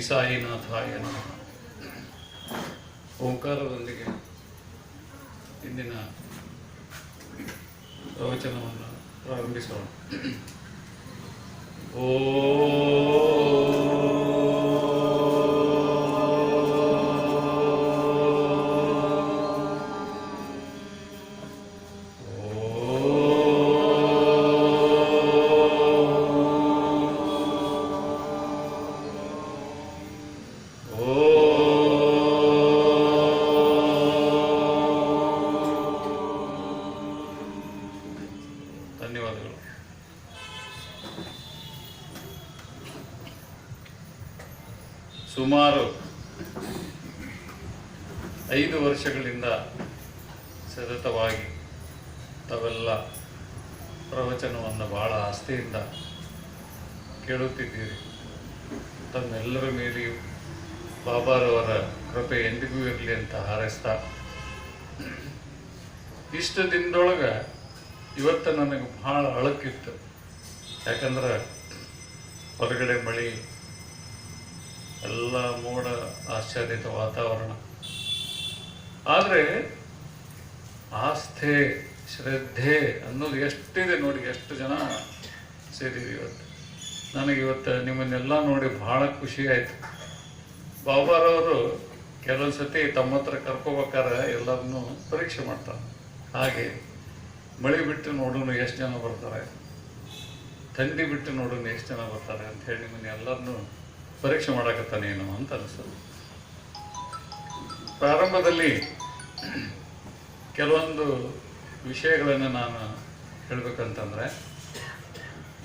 ಸಾಯಿನಾಥಾಯ ನಮಃ ಓಂಕಾರದೊಂದಿಗೆ ಇಂದಿನ ಪ್ರವಚನವನ್ನು ಪ್ರಾರಂಭಿಸೋಣ. ಧನ್ಯವಾದಗಳು ಬಾಬಾರವರ ಕೃಪೆ ಎಂದಿಗೂ ಇರಲಿ ಅಂತ ಹಾರೈಸ್ತಾ. ಇಷ್ಟು ದಿನದೊಳಗೆ ಇವತ್ತು ನನಗೆ ಭಾಳ ಅಳಕಿತ್ತು. ಯಾಕಂದ್ರೆ ಹೊರಗಡೆ ಮಳೆ, ಎಲ್ಲ ಮೋಡ ಆಶ್ಚರ್ಯದ ವಾತಾವರಣ. ಆದರೆ ಆಸ್ಥೆ, ಶ್ರದ್ಧೆ ಅನ್ನೋದು ಎಷ್ಟಿದೆ ನೋಡಿ, ಎಷ್ಟು ಜನ ಸೇರಿದೆ ಇವತ್ತು. ನನಗೆ ಇವತ್ತು ನಿಮ್ಮನ್ನೆಲ್ಲ ನೋಡಿ ಬಹಳ ಖುಷಿ ಆಯಿತು. ಬಾಬಾರವರು ಕೆಲವೊಂದು ಸತಿ ತಮ್ಮ ಹತ್ರ ಕರ್ಕೋಬೇಕಾದ್ರೆ ಎಲ್ಲರನ್ನೂ ಪರೀಕ್ಷೆ ಮಾಡ್ತಾರೆ. ಹಾಗೆ ಮಳೆ ಬಿಟ್ಟು ನೋಡೋಣ ಎಷ್ಟು ಜನ ಬರ್ತಾರೆ? ಥಂಡಿ ಬಿಟ್ಟು ನೋಡೋಣ ಎಷ್ಟು ಜನ ಬರ್ತಾರೆ ಅಂತ ಹೇಳಿ ನಿಮ್ಮನ್ನು ಎಲ್ಲರನ್ನೂ ಪರೀಕ್ಷೆ ಮಾಡಕತ್ತಾನೇನು ಅಂತ ಅನಿಸ್ತದೆ ಪ್ರಾರಂಭದಲ್ಲಿ ಕೆಲವೊಂದು ವಿಷಯಗಳನ್ನು ನಾನು ಹೇಳಬೇಕಂತಂದರೆ,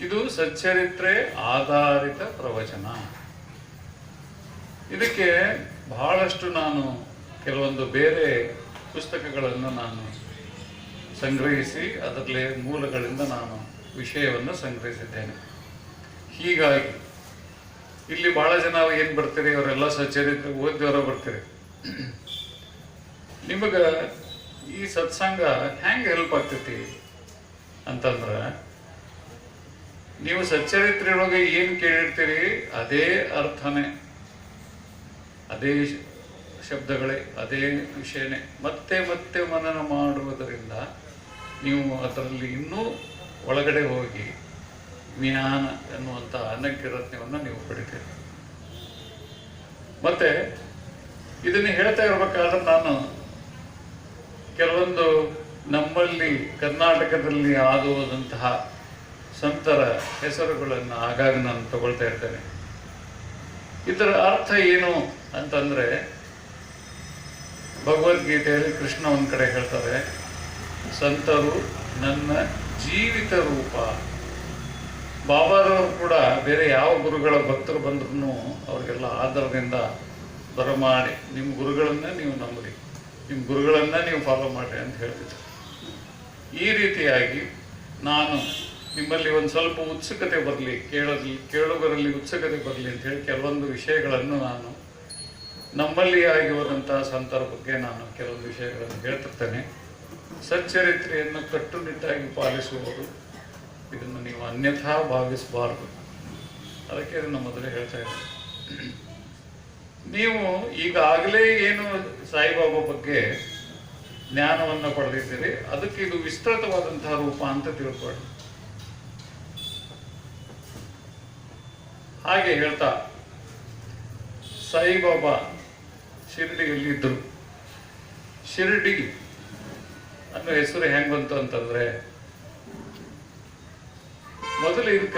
ಇದು ಸಚ್ಚರಿತ್ರೆ ಆಧಾರಿತ ಪ್ರವಚನ. ಇದಕ್ಕೆ ಬಹಳಷ್ಟು ನಾನು ಕೆಲವೊಂದು ಬೇರೆ ಪುಸ್ತಕಗಳನ್ನು ನಾನು ಸಂಗ್ರಹಿಸಿ, ಅದರಲ್ಲಿ ಮೂಲಗಳಿಂದ ನಾನು ವಿಷಯವನ್ನು ಸಂಗ್ರಹಿಸಿದ್ದೇನೆ. ಹೀಗಾಗಿ, ಇಲ್ಲಿ ಬಹಳ ಜನ ಏನು ಬರ್ತೀರಿ? ಅವರೆಲ್ಲ ಸಚ್ಚರಿತ್ರೆ ಓದಿದವರ ಬರ್ತೀರಿ. ನಿಮಗೆ ಈ ಸತ್ಸಂಗ ಹೆಂಗೆ ಹೆಲ್ಪ್ ಆಗ್ತೈತಿ ಅಂತಂದ್ರೆ, ನೀವು ಸಚ್ಚರಿತ್ರೆಯೊಳಗೆ ಏನು ಕೇಳಿರ್ತೀರಿ? ಅದೇ ಅರ್ಥನೇ. ಅದೇ ಶಬ್ದಗಳೇ, ಅದೇ ವಿಷಯನೇ. ಮತ್ತೆ ಮತ್ತೆ ಮನನ ಮಾಡುವುದರಿಂದ ನೀವು ಅದರಲ್ಲಿ ಇನ್ನೂ ಒಳಗಡೆ ಹೋಗಿ ಜ್ಞಾನ ಎನ್ನುವಂಥ ಅನಗ್ಯರತ್ನವನ್ನು ನೀವು ಪಡಿತೀರಿ. ಮತ್ತೆ ಇದನ್ನು ಹೇಳ್ತಾ ಇರಬೇಕಾದ್ರೆ ನಾನು ಕೆಲವೊಂದು ನಮ್ಮಲ್ಲಿ, ಕರ್ನಾಟಕದಲ್ಲಿ ಆಗುವುದಂತಹ ಸಂತರ ಹೆಸರುಗಳನ್ನು ಆಗಾಗ ನಾನು ತಗೊಳ್ತಾ ಇರ್ತೇನೆ. ಇದರ ಅರ್ಥ ಏನು? ಅಂತಂದ್ರೆ, ಭಗವದ್ಗೀತೆಯಲ್ಲಿ ಕೃಷ್ಣ ಒಂದು ಕಡೆ ಹೇಳ್ತಾರೆ, ಸಂತರು ನನ್ನ ಜೀವಿತ ರೂಪ. ಬಾಬಾರವರು ಕೂಡ ಬೇರೆ ಯಾವ ಗುರುಗಳ ಭಕ್ತರು ಬಂದ್ರು ಅವ್ರಿಗೆಲ್ಲ ಆಧಾರದಿಂದ ಬರಮಾಡಿ ನಿಮ್ಮ ಗುರುಗಳನ್ನ ನೀವು ನಂಬಿರಿ ನಿಮ್ಮ ಗುರುಗಳನ್ನ ನೀವು ಫಾಲೋ ಮಾಡಿ ಅಂತ ಹೇಳ್ತಿದ್ರು. ಈ ರೀತಿಯಾಗಿ ನಾನು ನಿಮ್ಮಲ್ಲಿ ಒಂದು ಸ್ವಲ್ಪ ಉತ್ಸುಕತೆ ಬರಲಿ ಕೇಳಲಿ ಕೇಳುಗರಲ್ಲಿ ಉತ್ಸುಕತೆ ಬರಲಿ ಅಂತ ಹೇಳಿ ಕೆಲವೊಂದು ವಿಷಯಗಳನ್ನು ನಾನು ನಮ್ಮಲ್ಲಿ ಆಗಿರುವಂತಹ ಬಗ್ಗೆ ನಾನು ಕೆಲವು ವಿಷಯಗಳನ್ನು ಹೇಳ್ತಿರ್ತೇನೆ. ಸಚ್ಚರಿತ್ರೆಯನ್ನು ಕಟ್ಟುನಿಟ್ಟಾಗಿ ಪಾಲಿಸುವುದು, ಇದನ್ನು ನೀವು ಅನ್ಯಥಾ ಭಾವಿಸಬಾರದು. ಅದಕ್ಕೆ ಇದನ್ನು ಮೊದಲೇ ಹೇಳ್ತಾ ಇದ್ದೀನಿ. ನೀವು ಈಗಾಗಲೇ ಏನು ಸಾಯಿಬಾಬಾ ಬಗ್ಗೆ ಜ್ಞಾನವನ್ನು ಪಡೆದಿದ್ದೀರಿ, ಅದಕ್ಕೆ ಇದು ವಿಸ್ತೃತವಾದಂತಹ ರೂಪ ಅಂತ ತಿಳ್ಕೊಳ್ಳಿ. ಹಾಗೆ ಹೇಳ್ತಾ, ಸಾಯಿಬಾಬಾ ಶಿರಡಿಯಲ್ಲಿ ಇದ್ದರು. ಶಿರಡಿ ಅನ್ನೋ ಹೆಸರು ಹೆಂಗ್ ಬಂತು ಅಂತಂದ್ರೆ, ಮೊದಲು ಇದಕ್ಕ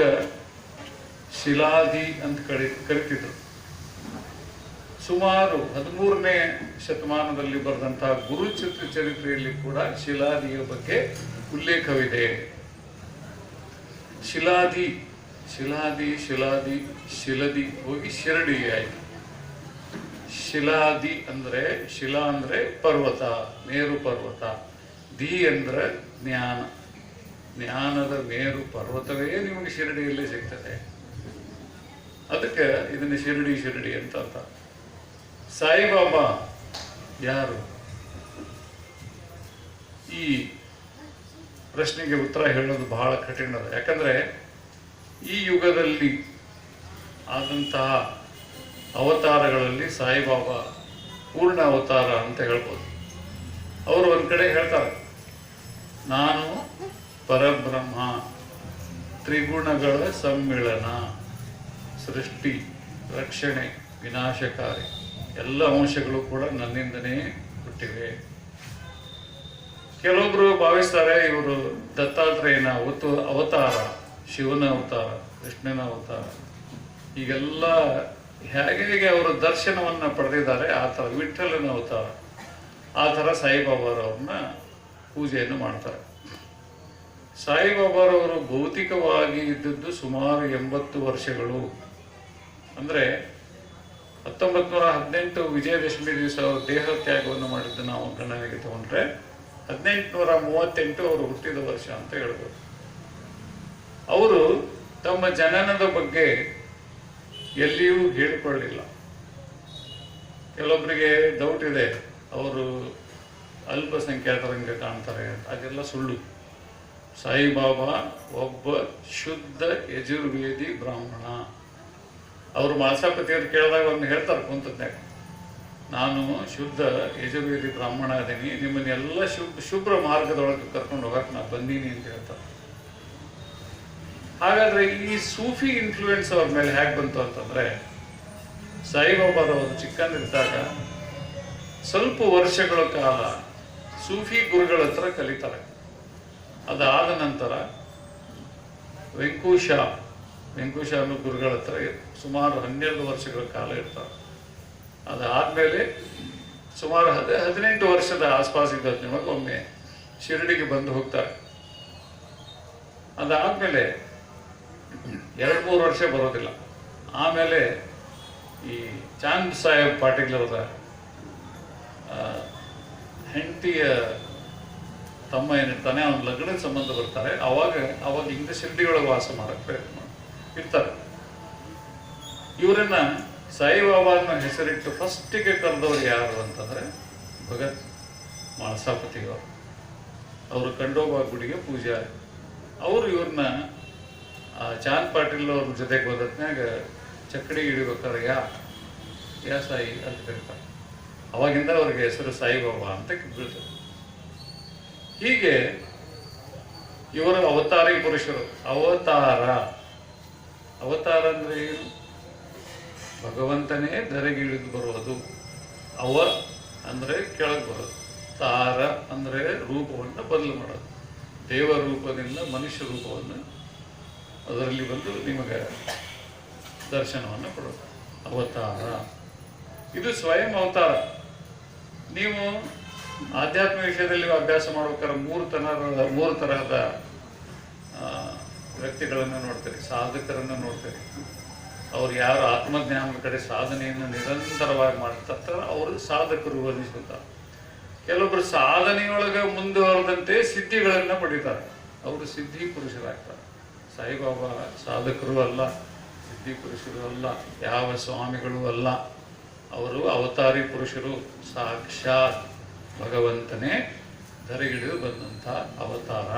ಶಿಲಾದಿ ಅಂತ ಕರಿ, ಕರಿತಿದ್ರು. ಸುಮಾರು ಹದಿಮೂರನೇ ಶತಮಾನದಲ್ಲಿ ಬರೆದಂತಹ ಗುರುಚಿತ್ರ ಚರಿತ್ರೆಯಲ್ಲಿ ಕೂಡ ಶಿಲಾದಿಯ ಬಗ್ಗೆ ಉಲ್ಲೇಖವಿದೆ. ಶಿಲಾದಿ ಶಿಲಾದಿ ಶಿಲಾದಿ, ಶಿಲದಿ ಹೋಗಿ ಶಿರಡಿ ಆಯ್ತು ಶಿಲಾದಿ ಅಂದ್ರೆ ಶಿಲಾ ಅಂದ್ರೆ ಪರ್ವತ, ಮೇರು ಪರ್ವತ. ದಿ ಅಂದ್ರೆ ಜ್ಞಾನ. ಜ್ಞಾನದ ಮೇರು ಪರ್ವತವೇ ನಿಮಗೆ ಶಿರಡಿಯಲ್ಲಿ ಸಿಗ್ತದೆ. ಅದಕ್ಕೆ ಇದನ್ನ ಶಿರಡಿ ಶಿರಡಿ ಅಂತ ಅರ್ಥ. ಸಾಯಿಬಾಬಾ ಯಾರು? ಈ ಪ್ರಶ್ನೆಗೆ ಉತ್ತರ ಹೇಳೋದು ಬಹಳ ಕಠಿಣ ಯಾಕಂದ್ರೆ ಈ ಯುಗದಲ್ಲಿ ಆದಂತಹ ಅವತಾರಗಳಲ್ಲಿ ಸಾಯಿಬಾಬಾ ಪೂರ್ಣ ಅವತಾರ ಅಂತ ಹೇಳ್ಬೋದು. ಅವರು ಒಂದು ಕಡೆ ಹೇಳ್ತಾರೆ, ನಾನು ಪರಬ್ರಹ್ಮ, ತ್ರಿಗುಣಗಳ ಸಮ್ಮಿಳನ, ಸೃಷ್ಟಿ, ರಕ್ಷಣೆ, ವಿನಾಶಕಾರಿ, ಎಲ್ಲ ಅಂಶಗಳು ಕೂಡ ನನ್ನಿಂದನೇ ಹುಟ್ಟಿವೆ. ಕೆಲವೊಬ್ರು ಭಾವಿಸ್ತಾರೆ ಇವರು ದತ್ತಾತ್ರೇಯನ ಅವತು, ಅವತಾರ, ಶಿವನ ಅವತಾರ, ಕೃಷ್ಣನ ಅವತಾರ, ಈಗೆಲ್ಲ ಹೇಗೆ ಅವರು ದರ್ಶನವನ್ನು ಪಡೆದಿದ್ದಾರೆ. ಆ ಥರ ವಿಠಲನ ಅವತಾರ ಆ ಥರ ಸಾಯಿಬಾಬಾರವ್ರನ್ನ ಪೂಜೆಯನ್ನು ಮಾಡ್ತಾರೆ. ಸಾಯಿಬಾಬಾರವರು ಭೌತಿಕವಾಗಿ ಇದ್ದದ್ದು ಸುಮಾರು ಎಂಬತ್ತು ವರ್ಷಗಳು. ಅಂದರೆ ಹತ್ತೊಂಬತ್ತು ನೂರ ಹದಿನೆಂಟು ವಿಜಯದಶಮಿ ದಿವಸ ಅವರು ದೇಹ ತ್ಯಾಗವನ್ನು ಮಾಡಿದ್ದು ನಾವು ಗಣನೆಗೆ ತಗೊಂಡ್ರೆ, ಹದಿನೆಂಟುನೂರ ಮೂವತ್ತೆಂಟು ಅವರು ಹುಟ್ಟಿದ ವರ್ಷ ಅಂತ ಹೇಳ್ಬೋದು. ಅವರು ತಮ್ಮ ಜನನದ ಬಗ್ಗೆ ಎಲ್ಲಿಯೂ ಹೇಳಿಕೊಳ್ಳಿಲ್ಲ. ಕೆಲವೊಬ್ಬರಿಗೆ ಡೌಟ್ ಇದೆ, ಅವರು ಅಲ್ಪಸಂಖ್ಯಾತರಂಗೆ ಕಾಣ್ತಾರೆ, ಅದೆಲ್ಲ ಸುಳ್ಳು. ಸಾಯಿಬಾಬಾ ಒಬ್ಬ ಶುದ್ಧ ಯಜುರ್ವೇದಿ ಬ್ರಾಹ್ಮಣ. ಅವರು ಮಾಸಾಪತಿಯವ್ರು ಕೇಳಿದಾಗ ಅವ್ರನ್ನ ಹೇಳ್ತಾರೆ ಕುಂತದ್ನಾಗ ನಾನು ಶುದ್ಧ ಯಜುರ್ವೇದಿ ಬ್ರಾಹ್ಮಣ ಅದೀನಿ, ನಿಮ್ಮನ್ನೆಲ್ಲ ಶುಭ, ಶುಭ್ರ ಮಾರ್ಗದೊಳಗೆ ಕರ್ಕೊಂಡು ಹೋಗಕ್ಕೆ ನಾನು ಬಂದೀನಿ ಅಂತ ಹೇಳ್ತಾರೆ. ಹಾಗಾದ್ರೆ ಈ ಸೂಫಿ ಇನ್ಫ್ಲೂಯೆನ್ಸ್ ಅವ್ರ ಮೇಲೆ ಹೇಗೆ ಬಂತು ಅಂತಂದ್ರೆ ಸಾಯಿಬಾಬಾರವರು ಚಿಕ್ಕಂದಿದ್ದಾಗ ಸ್ವಲ್ಪ ವರ್ಷಗಳ ಕಾಲ ಸೂಫಿ ಗುರುಗಳ ಹತ್ರ ಕಲಿತಾರೆ. ಅದಾದ ನಂತರ ವೆಂಕುಶ ವೆಂಕುಶ ಅನ್ನೋ ಗುರುಗಳ ಹತ್ರ ಸುಮಾರು ಹನ್ನೆರಡು ವರ್ಷಗಳ ಕಾಲ ಇರ್ತಾರೆ. ಅದಾದ್ಮೇಲೆ ಸುಮಾರು ಹದ, ಹದಿನೆಂಟು ವರ್ಷದ ಆಸ್ಪಾಸಿದ್ದ ಒಮ್ಮೆ ಶಿರಡಿಗೆ ಬಂದು ಹೋಗ್ತಾರೆ. ಅದಾದ್ಮೇಲೆ ಎರಡು ಮೂರು ವರ್ಷ ಬರೋದಿಲ್ಲ. ಆಮೇಲೆ ಈ ಚಾಂದ್ ಸಾಹೇಬ್ ಪಾಟೀಲ್ ಅವರ ಹೆಂಡತಿಯ ತಮ್ಮ ಏನಿರ್ತಾನೆ ಅವನ ಲಗ್ನದ ಸಂಬಂಧ ಬರ್ತಾರೆ, ಅವಾಗ ಅವಾಗ ಇಂಗ್ಲಿಷ್ ಶಿರಡಿಯೊಳಗೆ ವಾಸ ಮಾಡೋಕ್ಕೆ ಇರ್ತಾರೆ. ಇವರನ್ನ ಸಾಯಿಬಾಬಾ ಅನ್ನೋ ಹೆಸರಿಟ್ಟು ಫಸ್ಟಿಗೆ ಕರೆದವ್ರು ಯಾರು ಅಂತಂದ್ರೆ ಭಗತ್ ಮಾಳಸಾಪತಿಯವರು ಅವರು. ಕಂಡೋಬಾ ಗುಡಿಗೆ ಪೂಜಾರಿ ಅವರು ಇವ್ರನ್ನ ಚಾನ್ ಪಾಟೀಲ್ ಅವ್ರ ಜೊತೆಗೆ ಹೋದತ್ನಾಗ ಚಕ್ಕಡಿ ಹಿಡಿಬೇಕಾದ್ರೆ ಯಾ ಯಾ ಸಾಯಿ ಅಂತ ಕರೀತಾರೆ ಅವಾಗಿಂದ ಅವ್ರಿಗೆ ಹೆಸರು ಸಾಯಿಬಾಬಾ ಅಂತ ಬೀಳ್ತಾರೆ ಹೀಗೆ ಇವರ ಅವತಾರಿ ಪುರುಷರು, ಅವತಾರ. ಅವತಾರ ಅಂದರೆ ಏನು? ಭಗವಂತನೇ ಧರೆಗೆ ಇಳಿದು ಬರೋದು ಅವ ಅಂದರೆ ಕೆಳಗೆ ಬರೋದು. ತಾರ ಅಂದರೆ ರೂಪವನ್ನು ಬದಲು ಮಾಡೋದು. ದೇವರೂಪದಿಂದ ಮನುಷ್ಯ ರೂಪವನ್ನು ಅದರಲ್ಲಿ ಬಂದು ನಿಮಗೆ ದರ್ಶನವನ್ನು ಕೊಡೋದು ಅವತಾರ. ಇದು ಸ್ವಯಂ ಅವತಾರ. ನೀವು ಆಧ್ಯಾತ್ಮ ವಿಷಯದಲ್ಲಿ ಅಭ್ಯಾಸ ಮಾಡ್ಬೇಕಾದ್ರೆ ಮೂರು ತರಹದ ಮೂರು ತರಹದ ವ್ಯಕ್ತಿಗಳನ್ನು ನೋಡ್ತೀರಿ, ಸಾಧಕರನ್ನು ನೋಡ್ತೀರಿ. ಅವ್ರು ಯಾರು ಆತ್ಮಜ್ಞಾನದ ಕಡೆ ಸಾಧನೆಯನ್ನು ನಿರಂತರವಾಗಿ ಮಾಡ್ತಾರೆ ಅವರು ಸಾಧಕರು ಅನಿಸುತ್ತಾರೆ ಕೆಲವೊಬ್ಬರು ಸಾಧನೆಯೊಳಗೆ ಮುಂದುವರೆದಂತೆ ಸಿದ್ಧಿಗಳನ್ನು ಪಡಿತಾರೆ. ಅವರು ಸಿದ್ಧಿ ಪುರುಷರಾಗ್ತಾರೆ. ಸಾಯಿಬಾಬಾ ಸಾಧಕರು ಅಲ್ಲ ಸಿದ್ಧಿ ಪುರುಷರು ಅಲ್ಲ, ಯಾವ ಸ್ವಾಮಿಗಳು ಅಲ್ಲ, ಅವರು ಅವತಾರಿ ಪುರುಷರು, ಸಾಕ್ಷಾತ್ ಭಗವಂತನೇ ಧರೆಗಿಡಿದು ಬಂದಂಥ ಅವತಾರ.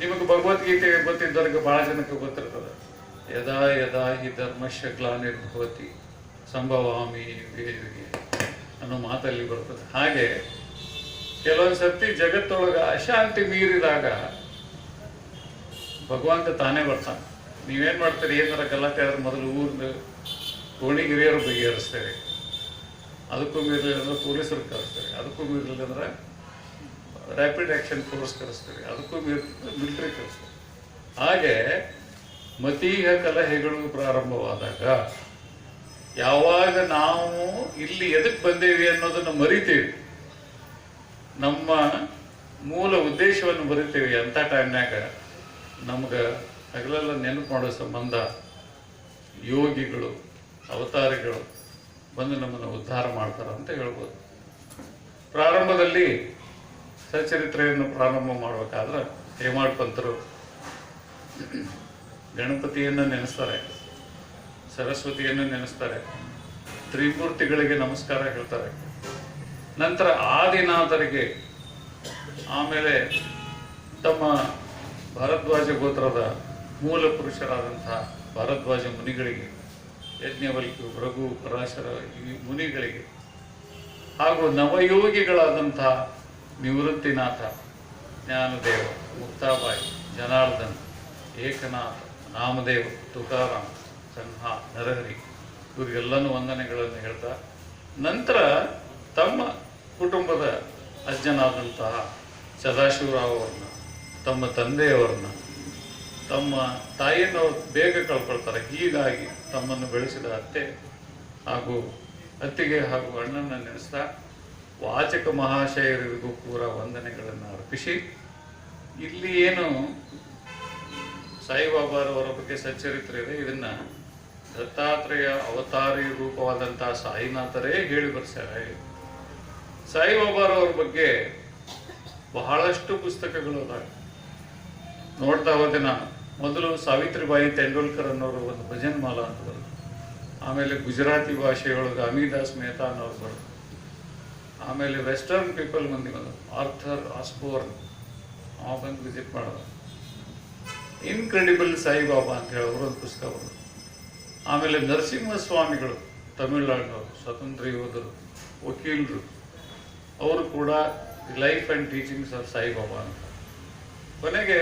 ನಿಮಗೆ ಭಗವದ್ಗೀತೆ ಗೊತ್ತಿದ್ದವರಿಗೆ ಬಹಳ ಜನಕ್ಕೆ ಗೊತ್ತಿರ್ತದೆ. ಯದಾ ಯದಾ ಹಿ ಧರ್ಮಶ್ಯ ಗ್ಲಾನಿರ್ಭವತಿ ಸಂಭವಾಮಿ ವೇದಿಗೆ ಅನ್ನೋ ಮಾತಲ್ಲಿ ಬರ್ತದೆ. ಹಾಗೆ ಕೆಲವೊಂದು ಸರ್ತಿ ಜಗತ್ತೊಳಗೆ ಅಶಾಂತಿ ಮೀರಿದಾಗ ಭಗವಂತ ತಾನೇ ಬರ್ತಾನೆ. ನೀವೇನು ಮಾಡ್ತೀರಿ? ಏನಾರ ಗಲಾಟೆ ಆದ್ರೆ ಮೊದಲು ಊರಿನ ಕೋಣಿಗಿರಿಯರು ಬಗೆಹರಿಸ್ತೇವೆ ಅದಕ್ಕೂ ಮೀರಲಿಲ್ಲ ಅಂದ್ರೆ ಪೊಲೀಸರು ಕರೆಸ್ತೇವೆ ಅದಕ್ಕೂ ಮೀರಲಿಲ್ಲ ಅಂದ್ರೆ ರ್ಯಾಪಿಡ್ ಆಕ್ಷನ್ ಫೋರ್ಸ್ ಕರೆಸ್ತೇವೆ ಅದಕ್ಕೂ ಮಿಲಿಟರಿ ಕರೆಸ್ತೇವೆ ಹಾಗೆ ಮತೀಯ ಕಲಹೆಗಳು ಪ್ರಾರಂಭವಾದಾಗ ಯಾವಾಗ ನಾವು ಇಲ್ಲಿ ಎದಕ್ಕೆ ಬಂದೇವಿ ಅನ್ನೋದನ್ನು ಮರಿತೀವಿ. ನಮ್ಮ ಮೂಲ ಉದ್ದೇಶವನ್ನು ಬರಿತೀವಿ ಅಂಥ ಟೈಮ್ನಾಗ ನಮ್ಗೆ ಹಗಲೆಲ್ಲ ನೆನಪು ಮಾಡೋ ಸಂಬಂಧ ಯೋಗಿಗಳು, ಅವತಾರಿಗಳು ಬಂದು ನಮ್ಮನ್ನು ಉದ್ಧಾರ ಮಾಡ್ತಾರೆ ಅಂತ ಹೇಳ್ಬೋದು. ಪ್ರಾರಂಭದಲ್ಲಿ ಸಚರಿತ್ರೆಯನ್ನು ಪ್ರಾರಂಭ ಮಾಡಬೇಕಾದ್ರೆ ಹೇಮಾಡ್ ಪಂತರು ಗಣಪತಿಯನ್ನು ನೆನೆಸ್ತಾರೆ, ಸರಸ್ವತಿಯನ್ನು ನೆನೆಸ್ತಾರೆ, ತ್ರಿಮೂರ್ತಿಗಳಿಗೆ ನಮಸ್ಕಾರ ಹೇಳ್ತಾರೆ. ನಂತರ ಆದಿನಾಥರಿಗೆ ಆಮೇಲೆ ತಮ್ಮ ಭರದ್ವಾಜ ಗೋತ್ರದ ಮೂಲ ಪುರುಷರಾದಂತಹ ಭರದ್ವಾಜ ಮುನಿಗಳಿಗೆ ಯಜ್ಞವಲ್ಕು ರಘು ಪರಾಶರ ಮುನಿಗಳಿಗೆ, ಹಾಗೂ ನವಯೋಗಿಗಳಾದಂತಹ ನಿವೃತ್ತಿನಾಥ ಜ್ಞಾನದೇವ, ಮುಕ್ತಾಬಾಯಿ, ಜನಾರ್ದನ್, ಏಕನಾಥ ನಾಮದೇವ ತುಕಾರಾಮ್, ಸನ್ಹಾ, ನರಹರಿ, ಇವರಿಗೆಲ್ಲನೂ ವಂದನೆಗಳನ್ನು ಹೇಳ್ತಾ, ನಂತರ ತಮ್ಮ ಕುಟುಂಬದ ಅಜ್ಜನಾದಂತಹ ಸದಾಶಿವರಾವ್ ಅವ್ರನ್ನ ತಮ್ಮ ತಂದೆಯವರನ್ನ, ತಮ್ಮ ತಾಯಿಯನ್ನು ಬೇಗ ಕಳ್ಕೊಳ್ತಾರೆ. ಹೀಗಾಗಿ ತಮ್ಮನ್ನು ಬೆಳೆಸಿದ ಅತ್ತೆ ಹಾಗೂ ಅತ್ತಿಗೆ ಹಾಗೂ ಅಣ್ಣನ ನೆನೆಸ್ತಾ ವಾಚಕ ಮಹಾಶಯರಿಗೂ ಕೂಡ ವಂದನೆಗಳನ್ನು ಅರ್ಪಿಸಿ, ಇಲ್ಲಿ ಏನು ಸಾಯಿಬಾಬಾರವರ ಬಗ್ಗೆ ಸಚ್ಚರಿತ್ರೆ ಇದೆ, ಇದನ್ನು ದತ್ತಾತ್ರೇಯ ಅವತಾರಿ ರೂಪವಾದಂತಹ ಸಾಯಿನಾಥರೇ ಹೇಳಿ ಬರ್ಸ್ಯಾರೆ. ಸಾಯಿಬಾಬಾರವರ ಬಗ್ಗೆ ಬಹಳಷ್ಟು ಪುಸ್ತಕಗಳು ಅದಾವೆ. ನೋಡ್ತಾ ಹೋದೆ ನಾನು ಮೊದಲು ಸಾವಿತ್ರಿಬಾಯಿ ತೆಂಡೂಲ್ಕರ್ ಅನ್ನೋರು ಒಂದು ಭಜನ್ ಮಾಲಾ ಅಂತ ಬರೋದು ಆಮೇಲೆ ಗುಜರಾತಿ ಭಾಷೆಯೊಳಗೆ ಅಮಿದಾಸ್ ಮೆಹ್ತಾ ಅನ್ನೋರು ಬರೋದು ಆಮೇಲೆ ವೆಸ್ಟರ್ನ್ ಪೀಪಲ್ ಮಂದಿ ಬಂದರು. ಆರ್ಥರ್ ಆಸ್ಬೋರ್ನ್ ಅವ ಬಂದು ವಿಸಿಟ್ ಮಾಡೋದು ಇನ್ಕ್ರೆಡಿಬಲ್ ಸಾಯಿಬಾಬಾ ಅಂತ ಹೇಳಿ ಅವರು ಒಂದು ಪುಸ್ತಕ ಬರೋದು ಆಮೇಲೆ ನರಸಿಂಹ ಸ್ವಾಮಿಗಳು ತಮಿಳ್ನಾಡಿನವರು ಸ್ವತಂತ್ರ ಯೋಧರು, ವಕೀಲರು, ಅವರು ಕೂಡ life and teachings of Sai Baba ಅಂತ. ಕೊನೆಗೆ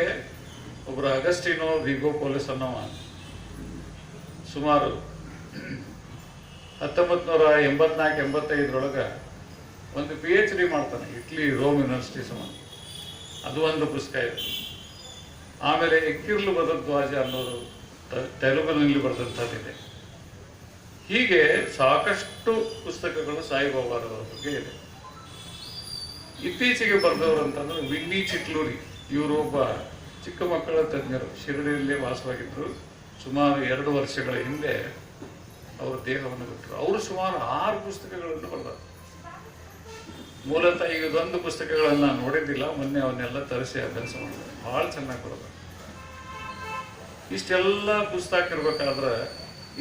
ಒಬ್ಬರು ಅಗಸ್ಟಿನೋ ವಿಗೋ ಪೊಲೀಸ್ ಅನ್ನೋವ ಸುಮಾರು ಹತ್ತೊಂಬತ್ತು ನೂರ ಎಂಬತ್ನಾಲ್ಕು, ಎಂಬತ್ತೈದರೊಳಗೆ ಒಂದು ಪಿ ಎಚ್ ಡಿ ಮಾಡ್ತಾನೆ, ಇಟ್ಲಿ ರೋಮ್ ಯೂನಿವರ್ಸಿಟಿ ಸಮ. ಅದು ಒಂದು ಪುಸ್ತಕ ಇದೆ. ಆಮೇಲೆ ಎಕ್ಕಿರ್ಲು ಭದ್ರದ್ವಾಜ ಅನ್ನೋರು ತ- ತೆಲುಗಿನಲ್ಲಿ ಬರೆದಂಥದ್ದಿದೆ ಹೀಗೆ ಸಾಕಷ್ಟು ಪುಸ್ತಕಗಳು ಸಾಯಿಬಾಬಾರವರ ಬಗ್ಗೆ ಇದೆ. ಇತ್ತೀಚೆಗೆ ಬರೆದವರು ಅಂತಂದ್ರೆ ವಿನ್ನಿ ಚಿಟ್ಲೂರಿ ಇವರು ಒಬ್ಬ ಚಿಕ್ಕ ಮಕ್ಕಳ ತಜ್ಞರು ಶಿರಡಿಯಲ್ಲೇ ವಾಸವಾಗಿದ್ದರು. ಸುಮಾರು ಎರಡು ವರ್ಷಗಳ ಹಿಂದೆ ಅವರು ದೇಹವನ್ನು ಬಿಟ್ಟರು. ಅವರು ಸುಮಾರು ಆರು ಪುಸ್ತಕಗಳನ್ನು ಬರೆದರು. ಮೂಲತಃ ಈಗ ಇದೊಂದು ಪುಸ್ತಕಗಳನ್ನು ನೋಡಿದ್ದಿಲ್ಲ. ಮೊನ್ನೆ ಅವನ್ನೆಲ್ಲ ತರಿಸಿ ಅಭ್ಯಾಸ ಮಾಡಿದ್ದಾರೆ ಭಾಳ ಚೆನ್ನಾಗಿ ಬರೋದು ಇಷ್ಟೆಲ್ಲ ಪುಸ್ತಕ ಇರಬೇಕಾದ್ರೆ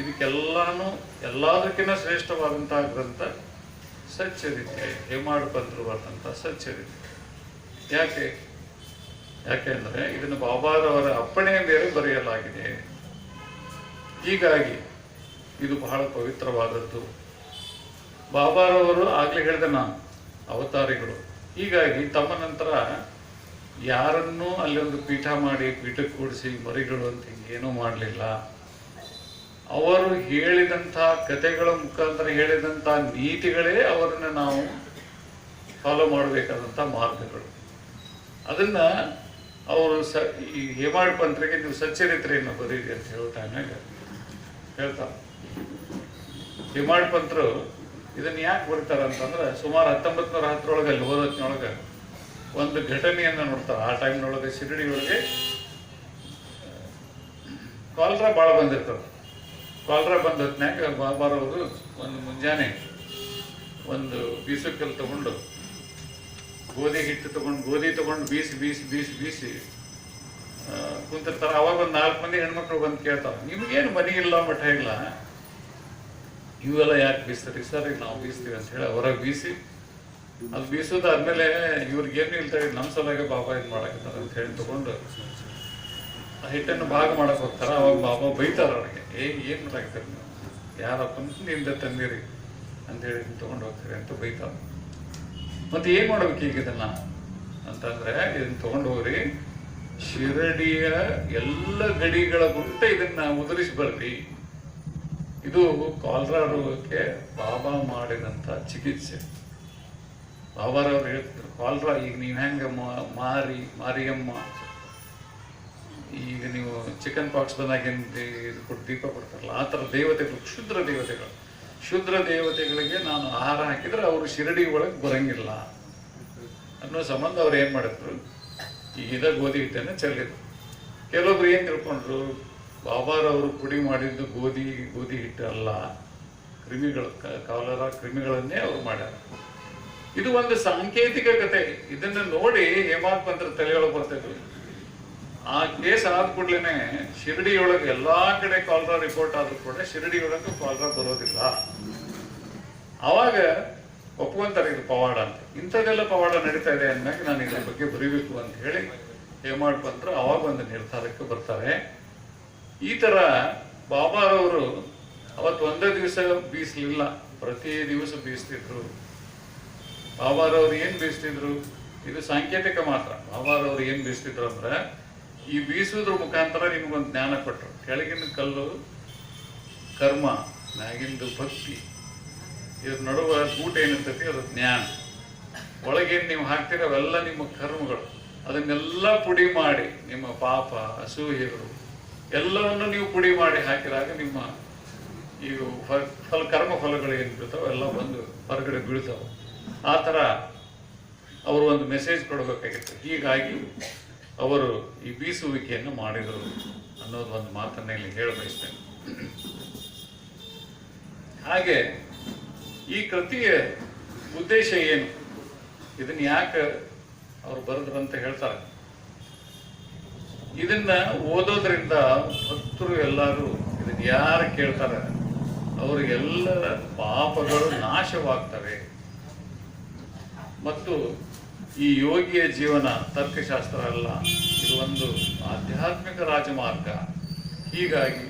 ಇದಕ್ಕೆಲ್ಲಾನು ಎಲ್ಲದಕ್ಕಿಂತ ಶ್ರೇಷ್ಠವಾದಂತಹ ಗ್ರಂಥ ಸಚ್ಚರಿತೆ ಹೇಮಾಡು ಬರೆದಂಥ ಸಚ್ಚರಿತೆ ಯಾಕೆ? ಯಾಕೆಂದ್ರೆ ಇದನ್ನು ಬಾಬಾರವರ ಅಪ್ಪಣೆಯ ಮೇಲೆ ಬರೆಯಲಾಗಿದೆ. ಹೀಗಾಗಿ ಇದು ಬಹಳ ಪವಿತ್ರವಾದದ್ದು. ಬಾಬಾರವರು ಆಗ್ಲೇ ಹೇಳಿದ ನಾನು ಅವತಾರಿಗಳು. ಹೀಗಾಗಿ ತಮ್ಮ ನಂತರ ಯಾರನ್ನೂ ಅಲ್ಲಿ ಒಂದು ಪೀಠ ಮಾಡಿ ಪೀಠಕ್ಕೆ ಕೂಡಿಸಿ ಮರಿಗಳು ಅಂತ ಏನೂ ಮಾಡಲಿಲ್ಲ. ಅವರು ಹೇಳಿದಂಥ ಕತೆಗಳ ಮುಖಾಂತರ ಹೇಳಿದಂಥ ನೀತಿಗಳೇ ಅವರನ್ನು ನಾವು ಫಾಲೋ ಮಾಡಬೇಕಾದಂಥ ಮಾರ್ಗಗಳು. ಅದನ್ನ ಅವರು ಸ, ಈ ಹೇಮಾಡ್ ಪಂತ್ರಿಗೆ ನೀವು ಸಚ್ಚರಿತ್ರೆಯನ್ನು ಬರೀರಿ ಅಂತ ಹೇಳೋ ಟೈಮ್ನಾಗ ಹೇಳ್ತಾ ಹೇಮಾಡ್ ಪಂತ್ರು ಇದನ್ನ ಯಾಕೆ ಬರ್ತಾರ ಅಂತಂದ್ರೆ ಸುಮಾರು ಹತ್ತೊಂಬತ್ತು ನೂರ ಹತ್ತರೊಳಗೆ ಅಲ್ಲಿ ಓದೋತ್ನೊಳಗೆ ಒಂದು ಘಟನೆಯನ್ನು ನೋಡ್ತಾರೆ. ಆ ಟೈಮ್ನೊಳಗೆ ಶಿರಡಿ ಒಳಗೆ ಕಾಲ್ರ ಭಾಳ ಬಂದಿರ್ತದೆ. ಕಾಲ್ರ ಬಂದ ಹೊತ್ನ್ಯಾಗ ಬಾಬಾರವರು ಒಂದು ಮುಂಜಾನೆ ಒಂದು ಬೀಸಕ್ಕಲ್ಲಿ ತಗೊಂಡು ಗೋಧಿ ಹಿಟ್ಟು ತಗೊಂಡು, ಗೋಧಿ ತಗೊಂಡು ಬೀಸಿ ಬೀಸಿ ಬೀಸಿ ಬೀಸಿ ಕುಂತಿರ್ತಾರ. ಅವಾಗ ಒಂದು ನಾಲ್ಕು ಮಂದಿ ಹೆಣ್ಮಕ್ಳು ಬಂದು ಕೇಳ್ತಾರೆ, ನಿಮ್ಗೇನು ಮನೆ ಇಲ್ಲ, ಮಠ ಇಲ್ಲ? ಇವೆಲ್ಲ ಯಾಕೆ ಬೀಸ್ತಾರೆ? ಸರ್ ನಾವು ಬೀಸ್ತೀವಿ ಅಂತ ಹೇಳಿ ಹೊರಗೆ ಬೀಸಿ, ಅದು ಬೀಸೋದಾದ್ಮೇಲೆ ಇವ್ರಿಗೇನು ಇಲ್ತಾರೆ ನಮ್ಮ ಸಲುವಾಗಿ ಬಾಬಾ ಇದು ಮಾಡಕತ್ತಾರ ಅಂತ ಹೇಳಿ ತಗೊಂಡು, ಆ ಹಿಟ್ಟನ್ನು ಭಾಗ ಮಾಡಕ್ಕೆ ಹೋಗ್ತಾರ. ಅವಾಗ ಬಾಬಾ ಬೈತಾರ ಅವ್ರಿಗೆ, ಏ, ಏನ್ ಮಾಡಾಕ್ತಾರೆ ನೀವು? ಯಾರಪ್ಪ ನಿಂದ ತಂದಿರಿ, ಅಂತ ಹೇಳಿ ತಗೊಂಡು ಹೋಗ್ತಾರೆ ಅಂತ ಬೈತಾರ. ಮತ್ತೆ ಏನ್ ಮಾಡ್ಬೇಕು ಈಗ ಇದನ್ನ? ಅಂತಂದ್ರೆ ಇದನ್ನ ತಗೊಂಡು ಹೋಗ್ರಿ ಶಿರಡಿಯ ಎಲ್ಲ ಗಡಿಗಳ ಗುಟ್ಟ ಇದನ್ನ ಉದುರಿಸಿ ಬರ್ರಿ. ಇದು ಕಾಲ್ರಾ ರೋಗಕ್ಕೆ ಬಾಬಾ ಮಾಡಿದಂತ ಚಿಕಿತ್ಸೆ. ಬಾಬಾರವ್ರು ಹೇಳ್ತಿದ್ರು, ಕಾಲ್ರಾ, ಈಗ ನೀವು ಹೆಂಗ ಮಾರಿ, ಮಾರಿಯಮ್ಮ? ಈಗ ನೀವು ಚಿಕನ್ ಪಾಕ್ಸ್ ಬಂದಾಗ ಇದು ಕೊಟ್ಟು ದೀಪ ಕೊಡ್ತಾರಲ್ಲ, ಆ ಥರ ದೇವತೆಗಳು, ಕ್ಷುದ್ರ ದೇವತೆಗಳು. ಶುದ್ರ ದೇವತೆಗಳಿಗೆ ನಾನು ಆಹಾರ ಹಾಕಿದ್ರೆ ಅವರು ಶಿರಡಿ ಒಳಗೆ ಬರಂಗಿಲ್ಲ. ಅನ್ನೋ ಸಂಬಂಧ ಅವ್ರು ಏನು ಮಾಡಿದ್ರು? ಈ ಇದ ಗೋಧಿ ಹಿಟ್ಟನ್ನು ಚೆಲ್ಲಿದ್ರು. ಕೆಲವೊಬ್ರು ಏನು ತಿಳ್ಕೊಂಡ್ರು? ಬಾಬಾರವರು ಪುಡಿ ಮಾಡಿದ್ದು ಗೋಧಿ ಗೋಧಿ ಹಿಟ್ಟು ಅಲ್ಲ. ಕ್ರಿಮಿಗಳು ಕಾಲರ ಕ್ರಿಮಿಗಳನ್ನೇ ಅವ್ರು ಮಾಡ್ಯಾರ. ಇದು ಒಂದು ಸಾಂಕೇತಿಕ ಕತೆ. ಇದನ್ನ ನೋಡಿ ಹೇಮಾತ್ ಪಂತ್ರ ತಲೆಯೊಳಗೆ ಬರ್ತಿದ್ರು ಆ ಕೇಸ್ ಆದ ಕೂಡಲೇ ಶಿರಡಿಯೊಳಗೆ ಎಲ್ಲಾ ಕಡೆ ಕಾಲ್ರ ರಿಪೋರ್ಟ್ ಆದ್ರೂ ಕೂಡ ಶಿರಡಿಯೊಳಗೆ ಕಾಲ್ರ ಬರೋದಿಲ್ಲ. ಅವಾಗ ಒಪ್ಕೊಂತಾರೆ ಇದು ಪವಾಡ ಅಂತ. ಇಂಥದ್ದೆಲ್ಲ ಪವಾಡ ನಡೀತಾ ಇದೆ ಅಂದಾಗ ನಾನು ಇದ್ರ ಬಗ್ಗೆ ಬರೀಬೇಕು ಅಂತ ಹೇಳಿ ಹೇಮಾಡ್ ಪಂತ್ರ ಅವಾಗ ಒಂದು ನಿರ್ಧಾರಕ್ಕೆ ಬರ್ತಾರೆ. ಈ ಥರ ಬಾಬಾರವರು ಅವತ್ತು ಒಂದೇ ದಿವಸ ಬೀಸಲಿಲ್ಲ. ಪ್ರತಿ ದಿವಸ ಬೀಸ್ತಿದ್ರು. ಬಾಬಾರವ್ರು ಏನು ಬೀಸ್ತಿದ್ರು? ಇದು ಸಾಂಕೇತಿಕ ಮಾತ್ರ. ಬಾಬಾರವ್ರು ಏನು ಬೀಸ್ತಿದ್ರು ಅಂದ್ರೆ ಈ ಬೀಸೋದ್ರ ಮುಖಾಂತರ ನಿಮಗೊಂದು ಜ್ಞಾನ ಕೊಟ್ಟರು ಕೆಳಗಿನ ಕಲ್ಲು ಕರ್ಮ, ಮ್ಯಾಗಿಂದು ಭಕ್ತಿ. ಇದ್ರ ನಡುವ ಗೂಟ ಏನಿರ್ತೈತಿ, ಅದು ಜ್ಞಾನ. ಒಳಗೇನು ನೀವು ಹಾಕ್ತೀರ ಅವೆಲ್ಲ ನಿಮ್ಮ ಕರ್ಮಗಳು. ಅದನ್ನೆಲ್ಲ ಪುಡಿ ಮಾಡಿ ನಿಮ್ಮ ಪಾಪ, ಅಸೂಯೆಗಳು, ಎಲ್ಲವನ್ನು ನೀವು ಪುಡಿ ಮಾಡಿ ಹಾಕಿದಾಗ ನಿಮ್ಮ ಈ ಫಲ ಫಲ, ಕರ್ಮ ಫಲಗಳು ಏನು ಬೀಳ್ತಾವೆ, ಎಲ್ಲ ಬಂದು ಹೊರಗಡೆ ಬೀಳ್ತಾವೆ. ಆ ಥರ ಅವರು ಒಂದು ಮೆಸೇಜ್ ಕೊಡಬೇಕಾಗಿತ್ತು. ಹೀಗಾಗಿ ಅವರು ಈ ಬೀಸುವಿಕೆಯನ್ನು ಮಾಡಿದರು ಅನ್ನೋದು ಒಂದು ಮಾತನ್ನ ಇಲ್ಲಿ ಹೇಳ ಬಯಸ್ತೇನೆ ಹಾಗೆ ಈ ಕೃತಿಯ ಉದ್ದೇಶ ಏನು? ಇದನ್ನ ಯಾಕೆ ಅವ್ರು ಬರೆದ್ರು ಅಂತ ಹೇಳ್ತಾರೆ. ಇದನ್ನ ಓದೋದ್ರಿಂದ ಭಕ್ತರು ಎಲ್ಲರೂ ಇದನ್ನ ಯಾರು ಕೇಳ್ತಾರೆ? ಅವರಿಗೆಲ್ಲ ಪಾಪಗಳು ನಾಶವಾಗ್ತವೆ. ಮತ್ತು ಈ ಯೋಗಿಯ ಜೀವನ ತರ್ಕಶಾಸ್ತ್ರ ಅಲ್ಲ, ಇದು ಒಂದು ಆಧ್ಯಾತ್ಮಿಕ ರಾಜಮಾರ್ಗ. ಹೀಗಾಗಿ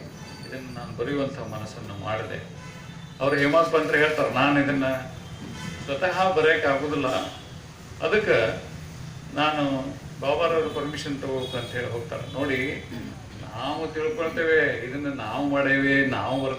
ಇದನ್ನು ನಾನು ಬರೆಯುವಂಥ ಮನಸ್ಸನ್ನು ಮಾಡಿದೆ. ಅವರು ಹೇಮಂತ್ ಪಂತ್ರ ಹೇಳ್ತಾರೆ ನಾನು ಇದನ್ನ ಸ್ವತಃ ಬರೆಯೋಕ್ಕಾಗೋದಿಲ್ಲ ಅದಕ್ಕೆ ನಾನು ಬಾಬಾರವ್ರ ಪರ್ಮಿಷನ್ ತಗೋಬೇಕು ಅಂತ ಹೇಳಿ ಹೋಗ್ತಾರೆ. ನೋಡಿ ನಾವು ತಿಳ್ಕೊಳ್ತೇವೆ ಇದನ್ನ ನಾವು ಮಾಡೇವೆ ನಾವು